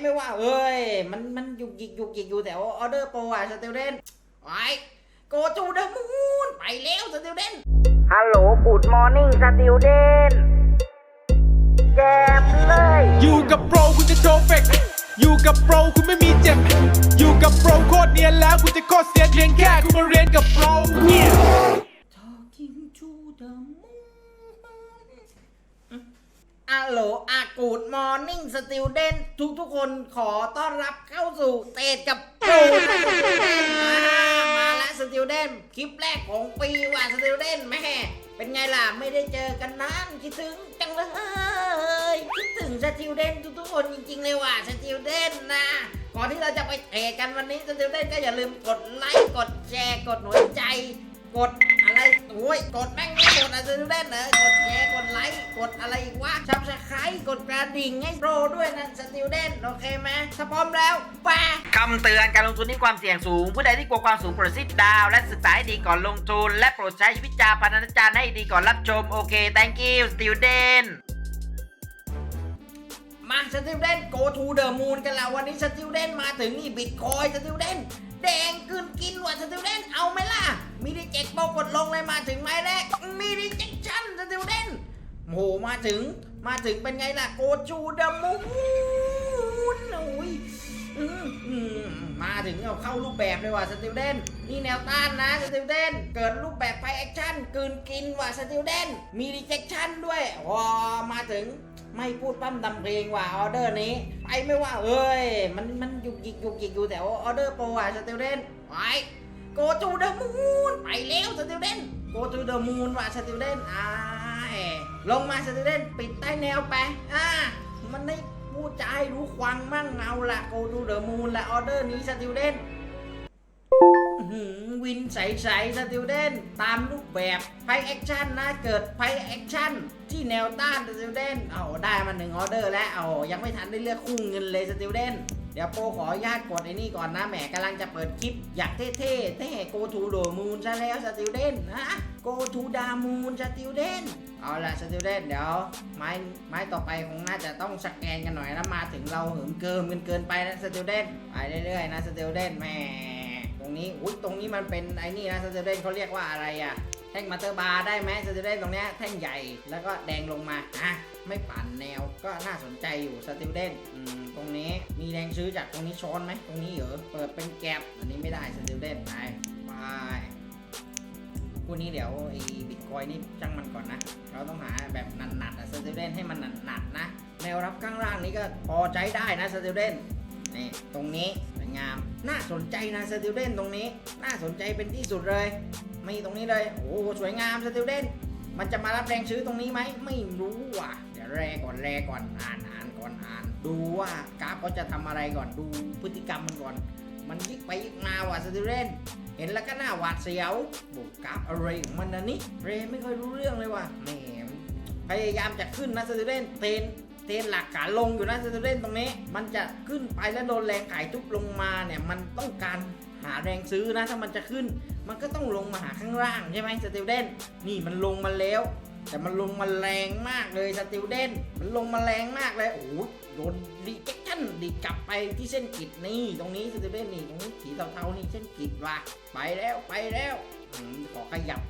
ไม่ว่าเอ้ย มันมันยุกยิกยุกยิกอยู่แต่ว่าออเดอร์โปรอะสติวเดนไอ้โกจูเดมูนไปแล้วสติวเดนฮัลโหลกูดมอร์นิ่งสติวเดนแจมเลย อยู่กับโปรคุณจะโชว์เฟกอยู่กับโปรคุณไม่มีเจ็บ อยู่กับโปรโคตรเนียนแล้วคุณจะโคตรเสียนเพียงแค่คุณมาเรียนกับโปร Talking to the moon อัลโหลอากูดมอร์นิ่งสติวเดนทุกทุกคนขอต้อนรับเข้าสู่เตดกับโปรมาแล้วสติวเดนคลิปแรกของปีว่ะสติวเดนแม่เป็นไงล่ะ ไม่ได้เจอกันนานคิดถึงจังเลยคิดถึงสติวเดนทุกๆคนจริงๆเลยว่ะสติวเดนนะก่อนที่เราจะไปเตะกันวันนี้สติวเดนก็อย่าลืมกดไลค์กดแชร์กดหัวใจ กด โอ้ยกดแม่งไม่กดอะซื้อเล่นเนอะกดแชร์กดไลค์กดอะไรอีกวะชับสไครต์กดกระดิ่งให้โปรด้วยนะสติวเดนโอเคไหมถ้าพร้อมแล้วไปคำเตือนการลงทุนมีความเสี่ยงสูง ผู้ใดที่กลัวความสูงโปรดซิดดาว และศึกษาให้ดีก่อนลงทุน และโปรดใช้วิจารณญาณให้ดีก่อนรับชมโอเค thank you student มาสติวเดน go to the moon กันแล้ววันนี้สติวเดนมาถึงนี่บิตคอยสติวเดน แดงกินกินว่ะสติวเดนเอาไหมล่ะ มีดิเจ็กโปกดลงเลยมาถึงไม้แรก มีดิเจ็กชั่นสติวเดนโหมาถึงมาถึงเป็นไงล่ะ go to the moon โอ้ยมาถึงเอาเข้ารูปแบบเลยว่ะสติวเดนนี่แนวต้านนะสติวเดนเกิดรูปแบบไฟแอคชั่นกินกินว่ะสติวเดนมีดิเจ็กชั่นด้วยว้ามาถึง ไม่พูดปั้มดำเพลงว่ะออเดอร์นี้ไปไม่ว่าเอ้ย มันมันยุกยิกยุกยิกอยู่แต่ว่าออเดอร์โปรอะสติวเดนไปโกจูเดอะมูนไปแล้วสติวเดนโกจูเดอะมูนว่ะสติวเดนอ่าลงมาสติวเดนปิดใต้แนวไปอ่ามันได้พูดจะให้รู้ควังมั่งเอาละโกจูเดอะมูนละออเดอร์นี้สติวเดน วินใสๆสติวเดนตามรูปแบบไพแอคชั่นนะเกิดไพแอคชั่นที่แนวต้านสติวเดนเอาได้มาหนึ่งออเดอร์แล้วเอายังไม่ทันได้เลือกคู่เงินเลยสติวเดนเดี๋ยวโปขออนุญาตกดไอ้นี่ก่อนนะแหมกำลังจะเปิดคลิป อยากเท่ๆเท่โกทูโดมูนซะแล้วสติวเดนนะโกทูดามูนสติวเดนเอาละสติวเดนเดี๋ยวไม้ไม้ต่อไปคงน่าจะต้องสแกนกันหน่อยนะมาถึงเราเหิมเกิมกันเกินไปนะสติวเดนไปเรื่อยๆนะสติวเดนแหม รงนี้อุ้ยตรงนี้มันเป็นไอ้นี่นะสเตเดนเขาเรียกว่าอะไรอะแท่งมาเตอร์บาร์ได้ไหมสเตเดนตรงเนี้ยแท่งใหญ่แล้วก็แดงลงมาอะไม่ปั่นแนวก็น่าสนใจอยู่สเตเดนตรงนี้มีแรงซื้อจากตรงนี้ช้อนไหมตรงนี้เหรอเปิดเป็นแกลบอันนี้ไม่ได้สเตเดนไปไปคู่นี้เดี๋ยวไอ้บิตคอยนี่จังมันก่อนนะ เราต้องหาแบบหนัดๆอะสเตเดนให้มันหนัดๆนะแนวรับข้างล่างนี้ก็พอใจได้นะสเตเดนนี่ตรงนี้ วยงาม น่าสนใจนะสติวเดนตรงนี้ น่าสนใจเป็นที่สุดเลย มีตรงนี้เลย โอ้โหสวยงามสติวเดนมันจะมารับแรงซื้อตรงนี้ไหม ไม่รู้ว่ะ เดี๋ยวแรก่อนแรก่อนอ่านอ่านก่อนอ่าน ดูว่ากราฟเขาจะทำอะไรก่อนดูพฤติกรรมมันก่อน มันยิกไปยิกมาว่ะสติวเดนเห็นแล้วก็น่าหวาดเสียวบุกกราฟอะไรของมันนะนี่เรไม่ค่อยรู้เรื่องเลยว่ะแหมพยายามจะขึ้นนะสติวเดนเทน เทนหลักขาลงอยู่นะสตูเดนตรงนี้ มันจะขึ้นไปแล้วโดนแรงขายทุบลงมาเนี่ยมันต้องการหาแรงซื้อนะถ้ามันจะขึ้น มันก็ต้องลงมาหาข้างล่างใช่ไหมสติวเดนนี่มันลงมาแล้ว แต่มันลงมาแรงมากเลยสติวเดนมันลงมาแรงมากเลยโอ้โหโดนรีเจคชั่นดีกลับไปที่เส้นกิดนี่ตรงนี้สติวเดนนี่ตรงนี้สีเทาๆนี่เส้นกิดว่ะไปแล้วไปแล้วอขอขยับ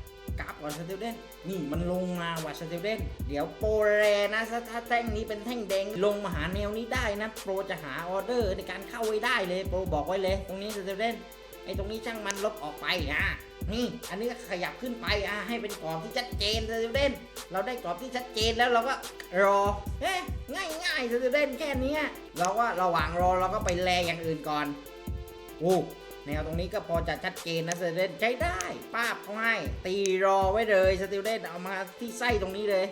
กราฟก่อนสติวเดนนี่มันลงมาว่ะสติวเดนเดี๋ยวโปรแรนะถ้าแท่งนี้เป็นแท่งแดงลงมาหาแนวนี้ได้นะโปรจะหาออเดอร์ในการเข้าไว้ได้เลยโปรบอกไว้เลย ตรงนี้สเติวเดนไอ้ตรงนี้ช่างมันลบออกไปอะนี่ อันนี้ก็ขยับขึ้นไปอะให้เป็นกรอบที่ชัดเจนสเติวเดนเราได้กรอบที่ชัดเจนแล้วเราก็รอเฮ้ง่ายง่ายๆสติวเดนแค่นี้เราก็ระหว่างรอเราก็ไปแลอย่างอื่นก่อนโอ้ แนวตรงนี้ก็พอจะชัดเจนนะสติวเดนใช้ได้ป้าบเขาให้ตีรอไว้เลยสติวเดนเอามาที่ไส้ตรงนี้เลย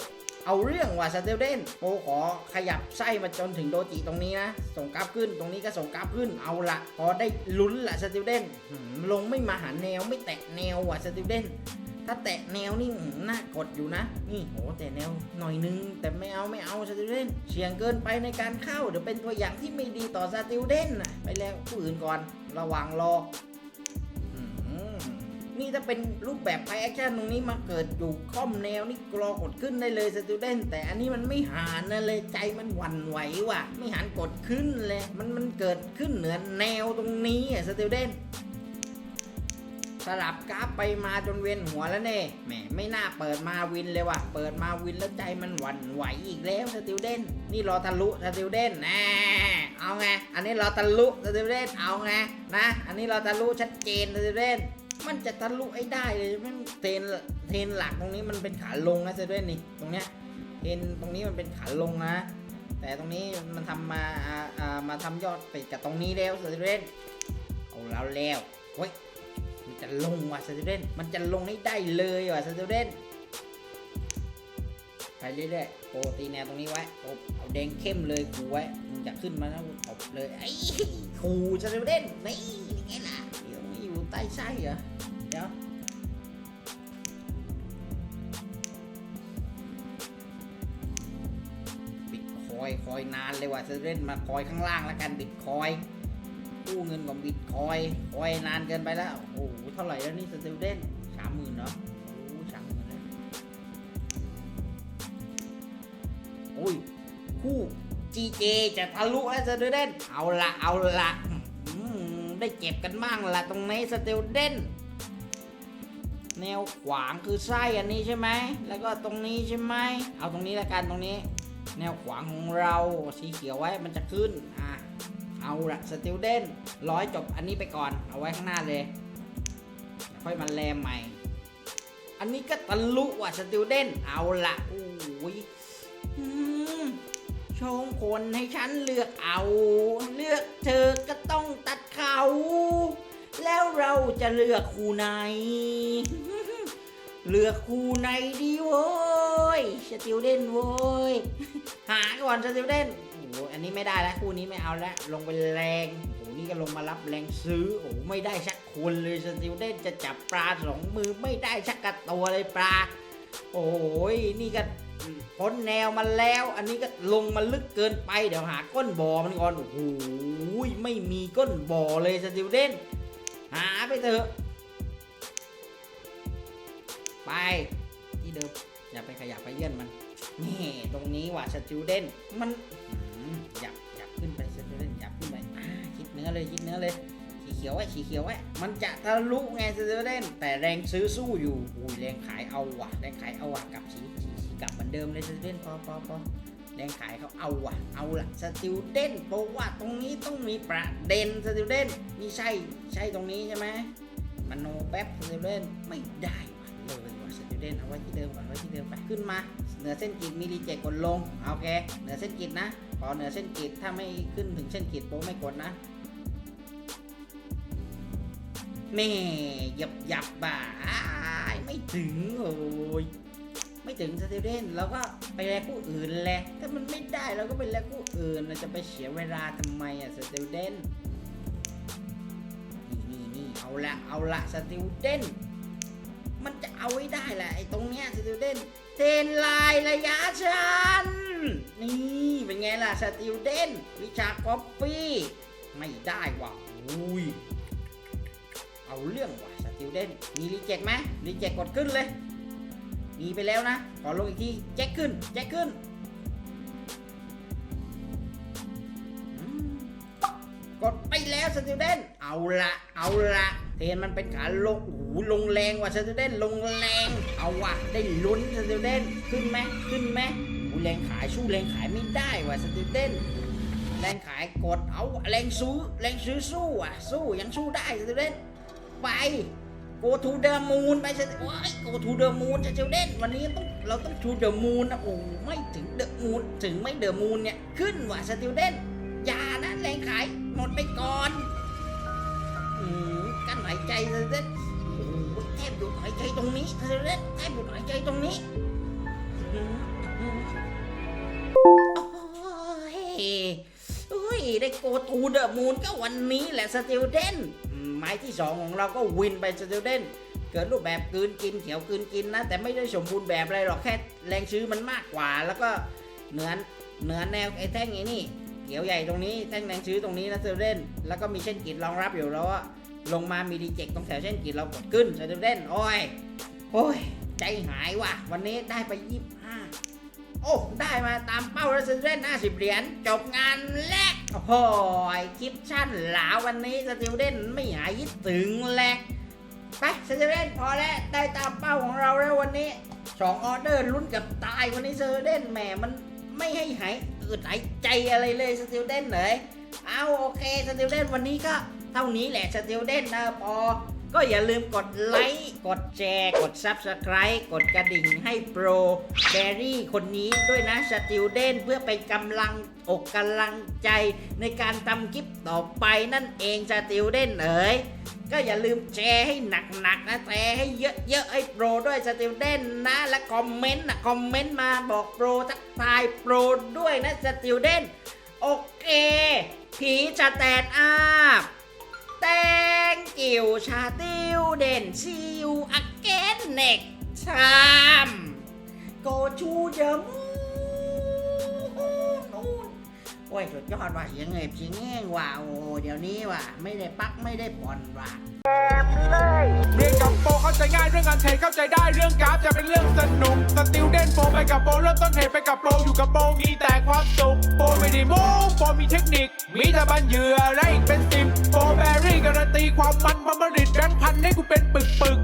เอาเรื่องว่ะสเติวเดนโปขอขยับไส้มาจนถึงโดจิตรงนี้นะส่งกราฟขึ้นตรงนี้ก็ส่งกราฟขึ้นเอาละพอได้ลุ้นละสเติวเดนลงไม่มาหาแนวไม่แตะแนวว่ะสเติวเดนถ้าแตะแนวนี่หน่ากดอยู่นะ นี่โหแต่แนวหน่อยนึง แต่ไม่เอาไม่เอาสติวเดนเสี่ยงเกินไปในการเข้าเดี๋ยวเป็นตัวอย่างที่ไม่ดีต่อสติวเดนนะไปแล้วผู้อื่นก่อน ระวังรอนี่ถ้าเป็นรูปแบบไพแอคชั่นตรงนี้มาเกิดอยู่ค่อมแนวนี่กรอกดขึ้นได้เลยสตูเดนแต่อันนี้มันไม่หานนะเลยใจมันหวั่นไหวว่ะ ไม่หันกดขึ้นเลย มันมันเกิดขึ้นเหนือแนวตรงนี้อะสตูเดน สลับกราฟไปมาจนเวียนหัวแล้วเน่แหมไม่น่าเปิดมาวินเลยว่ะ เปิดมาวินแล้วใจมันหวั่นไหวอีกแล้วสติวเดนนี่รอทะลุสติวเดนแน่เอาไง อันนี้รอทะลุสติวเดนเอาไงนะ อันนี้รอทะลุชัดเจนสติวเดนมันจะทะลุไอ้ได้เลยมันเทนเทนหลักตรงนี้มันเป็นขาลงนะสติวเดนนี่ตรงเนี้ยเทนตรงนี้มันเป็นขาลงนะแต่ตรงนี้มันทำมาอ่าอ่ามาทำยอดไปกับตรงนี้แล้วสติวเดนเอาแล้วแล้วเฮ้ย จะลงว่ะสตูเดนมันจะลงให้ได้เลยว่ะสตูเดนไปเรื่อยๆโอ้ตีแนวตรงนี้ไว้โอ้เอาแดงเข้มเลยคูไว้มึงจะขึ้นมาแล้วตบเลยไอ้คูสตูเดนนี่ยังไงล่ะเดี๋ยวอยู่ใต้ไส้เหรอเดี๋ยวบิตคอยคอยนานเลยว่ะสตูเดนมาคอยข้างล่างแล้วกันบิตคอย กู้เงินกับบิตคอยคอยนานเกินไปแล้ว โอ้โห เท่าไหร่แล้วนี่สติลเดนสามหมื่นเนาะโอ้สามหมื่นแล้วโอ้ย คู่ GJ จะทะลุแล้วสติลเดนเอาละเอาละได้เจ็บกันบ้างละตรงนี้สติลเดนแนวขวางคือไส้อันนี้ใช่ไหม แล้วก็ตรงนี้ใช่ไหม เอาตรงนี้ละกันตรงนี้ แนวขวางของเราสีเขียวไว้มันจะขึ้น อะ เอาละสติลเดนร้อยจบอันนี้ไปก่อน เอาไว้ข้างหน้าเลย ค่อยมาแลมใหม่ อันนี้ก็ทะลุว่ะสติลเดนเอาละโอ้ยอืมชงคนให้ฉันเลือกเอา เลือกเธอก็ต้องตัดเขา แล้วเราจะเลือกคู่ไหน เลือกคู่ไหนดีโว้ยสติลเดนโว้ยหาก่อนสติลเดน โอ้อันนี้ไม่ได้แล้วคู่นี้ไม่เอาแล้วลงไปแรงโอ้โหนี่ก็ลงมารับแรงซื้อโอ้ไม่ได้สักคนเลยสติลเดนจะจับปลาสองมือไม่ได้สักกระตัวเลยปลา โอ้ยนี่ก็พ้นแนวมาแล้ว อันนี้ก็ลงมาลึกเกินไปเดี๋ยวหาก้นบ่อมันก่อนโอ้โหไม่มีก้นบ่อเลยสติลเดนหาไปเถอะไปที่เดิมอย่าไปขยับไปเยื่อนมันนี่ตรงนี้ว่ะสติวเดนมัน หยับหยับขึ้นไปสติวเดนหยับขึ้นไปอ่าคิดเนื้อเลยคิดเนื้อเลยสีเขียวไว้สีเขียวไว้มันจะทะลุไงสติวเดนแต่แรงซื้อสู้อยู่อุ้ยแรงขายเอาว่ะแรงขายเอาว่ะกลับสีสีสีกลับเหมือนเดิมเลยสติวเดนพอพอพอแรงขายเขาเอาว่ะเอาละสติวเดนเพราะว่าตรงนี้ต้องมีประเด็นสติวเดนมีใช่ใช่ตรงนี้ใช่ไหมมโนแป๊บสติวเดนไม่ได้เลย สติวเดนเอาไว้ที่เดิมก่อนไว้ที่เดิมไปขึ้นมา เหนือเส้นกรีดมีรีเจ็คกดลงโอเคเหนือเส้นกรีดนะพอเหนือเส้นกรีดถ้าไม่ขึ้นถึงเส้นกรีดโป๊ไม่กดนะแม่หยับหยับบ่ายไม่ถึงโอ้ยไม่ถึงสติเดนเราก็ไปแลกคู่อื่นแหละถ้ามันไม่ได้เราก็ไปแลกคู่อื่นเราจะไปเสียเวลาทำไมอะสติเดนนี่นี่นี่เอาละเอาละสติเดน เอาไว้ได้แหละไอ้ตรงเนี้ยสติวเดนเทรนลายระยะชันนี่เป็นไงล่ะสติวเดนวิชาก๊อปปี้ไม่ได้ว่ะอุ้ยเอาเรื่องว่ะสติวเดนมีรีเจ็คไหมรีเจ็คกดขึ้นเลย มีไปแล้วนะ ขอลงอีกทีแจ็คขึ้นแจ็คขึ้นกดไปแล้วสติวเดนเอาละเอาละเทนมันเป็นขาลง ลงแรงว่ะสติเดนลงแรง เอาว่ะได้ลุ้นสติเดนขึ้นไหมขึ้นไหมโอ้โหแรงขายสู้แรงขายไม่ได้ว่ะสติเดนแรงขายกดเอาแรงซื้อแรงซื้อสู้อะสู้ยังสู้ได้สติเดนไป go to the moon ไปเสร็จโอ้ย go to the moon จะเจลเดนวันนี้ต้องเราต้อง to the moon นะโอ้ไม่ถึง the moon ถึงไม่ the moon เนี่ยขึ้นว่ะสติเดนอย่านะแรงขายหมดไปก่อน อืมกั้นหายใจสติวเดน แทบหยุดหายใจตรงนี้สติวเด่นแทบหยุดหายใจตรงนี้อืมอืมโอ้ยได้ go to the moon ก็วันนี้แหละสติวเดนไม้ที่2ของเราก็วินไปสติลเดนเกิดรูปแบบกืนกินเขียวกืนกินนะ แต่ไม่ได้สมบูรณ์แบบอะไรหรอกแค่แรงชื้อมันมากกว่า แล้วก็เหนือเหนือแนวไอ้แท่งไอ้นี่เขียวใหญ่ตรงนี้แท่งแรงชื้อตรงนี้นะสติลเดนแล้วก็มีเช่นกิจรองรับอยู่แล้วว่า ลงมามีดีเจกตรงแถวเช่นกิจเรากดขึ้นสตูเดนโอ้ยโอ้ยใจหายว่ะ วันนี้ได้ไป25โอ้ได้มาตามเป้าแล้วสตูเดน50เหรียญจบงานแรกโอ้โหคลิปชั่นหลาวันนี้สตูเดนไม่หายคิดถึงแหละไปสตูเดนพอแล้วได้ตามเป้าของเราแล้ววันนี้สองออเดอร์ลุ้นกับตายวันนี้สตูเดนแหมมันไม่ให้หายอึดหายใจอะไรเลยสตูเดนเลยเอาโอเคสติลเดนวันนี้ก็ เท่านี้แหละสติลเด่นนะพอ ก็อย่าลืมกดไลค์ กดแชร์ กด Subscribe กดกระดิ่งให้โปรแบรี่คนนี้ด้วยนะสติลเด่นเพื่อเป็นกำลังอกกำลังใจในการทำคลิปต่อไปนั่นเองสติลเด่นเอ๋ยก็อย่าลืมแชร์ให้หนักๆนะแชร์ให้เยอะๆให้โปรด้วยสติลเด่นนะ และคอมเมนต์นะคอมเมนต์มาบอกโปรทักทายโปรด้วยนะสติลเด่นโอเค ผีจะแตนอาบ แตงกิวชาติวเด่นชิวอเกนเน็กชามโกชูเดมนูนโอ้ยสุดยอดว่ะเสียงเงบเสียงแง่งว่ะโอ้เดี๋ยวนี้ว่ะ ไม่ได้ปักไม่ได้ผ่อนว่ะเรียนกับโปเข้าใจง่ายเรื่องงานเทรดเข้าใจได้เรื่องกราฟจะเป็นเรื่องสนุกสติลเด่นโปไปกับโปเริ่มต้นเทรดไปกับโปอยู่กับโปมีแต่ความสุขโปไม่ได้โม้โปมีเทคนิค มีแต่บันเหยื่อและอีกเป็นสิ ฟอร์แบรี่การันตีความมันบัมบริดแบงค์พันให้กูเป็นปึกปึก